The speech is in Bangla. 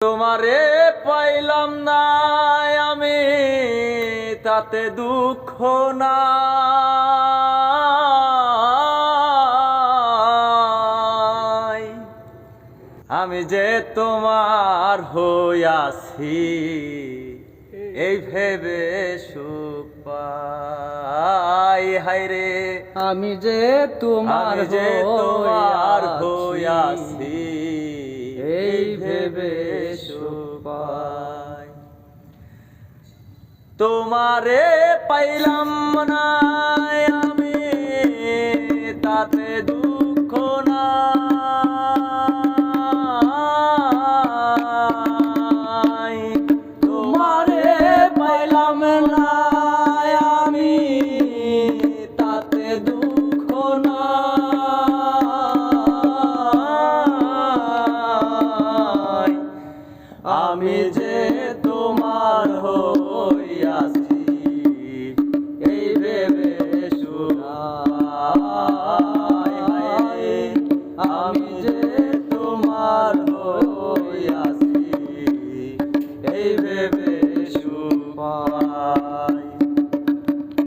তোমারে পাইলাম না আমি তাতে দুঃখ না আমি যে তোমার হইয়াছি এই ভেবে সুখ পাই। হায়রে আমি যে তোমার যে তোমার হইয়াছি, পাই তোমারে পাইলাম না আমি তাতে দুঃখ নাই। তোমারে পাইলাম না আমি আমি যে তোমার হইয়াছি এই ভেবে আমি যে তোমার হইয়াছি এই ভেবে সুপা